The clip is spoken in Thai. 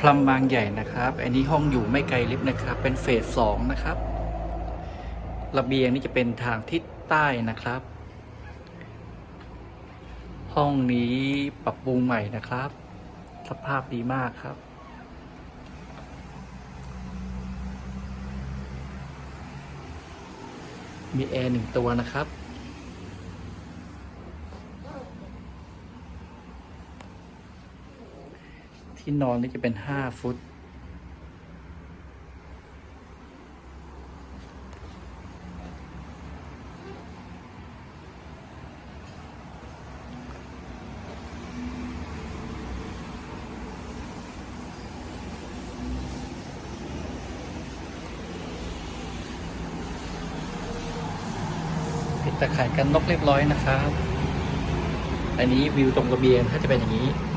พลัมบางใหญ่นะครับ อันนี้ห้องอยู่ไม่ไกลลิฟต์นะครับ เป็นเฟสสองนะครับ ระเบียงนี่จะเป็นทางทิศใต้นะครับ ห้องนี้ปรับปรุงใหม่นะครับ สภาพดีมากครับ มีแอร์หนึ่งตัวนะครับ ที่นอนนี่จะเป็นห้าฟุตปิดตะข่ายกันนกเรียบร้อยนะครับ อันนี้วิวตรงระเบียงถ้าจะเป็นอย่างนี้